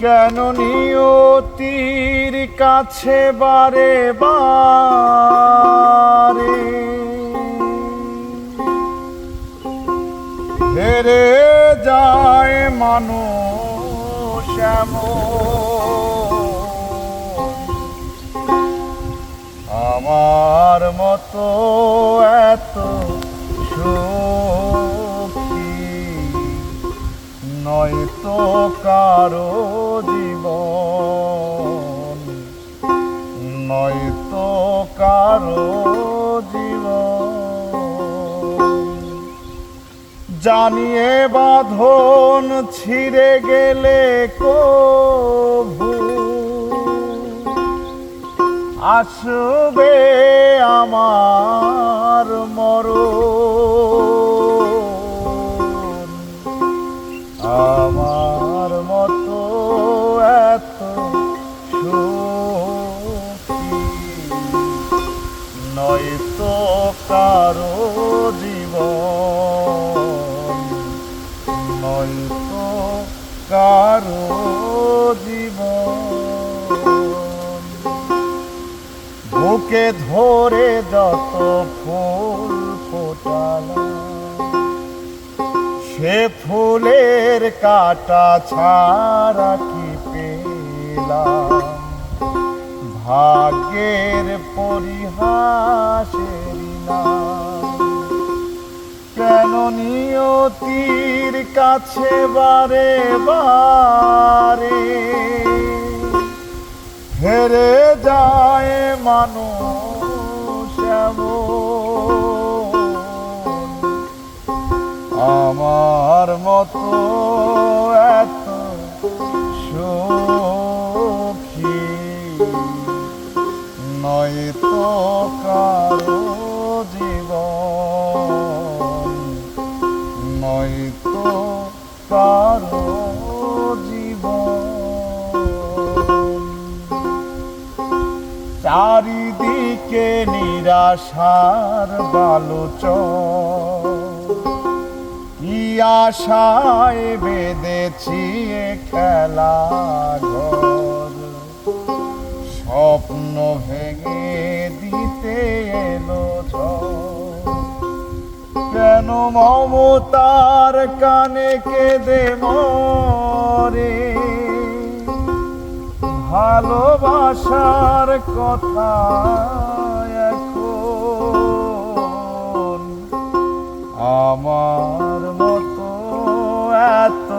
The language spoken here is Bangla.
কেন নিয়তির কাছে বারে বারে হেরে যায় মানুষ। আমার মতো এত সুখী নয়তো কারও কারও জানিয়ে বাঁধন ছিঁড়ে গেলে কভু আসবে আমার মরণ। কারও জীবন, নয়তো কারও জীবন। বুকে ধরে যত ফুল ফোটালাম, সে ফুলের কাটা ছাড়া কি পেলাম? ভাগ্যের পরিহাসের নাম কেন নিয়তির কাছে বারে বারে হেরে যায় মানুষ। আমার মতো এত সুখী নয়তো কারও নয়তো কারও জীবন চারিদিকে নিরাশার বালুচ কি আশায় বেঁধেছি খেলা ঘর স্বপ্ন ভেঙে মমতার কানে কেঁদে মরে? ভালোবাসার কথা এখন আমার মতো এত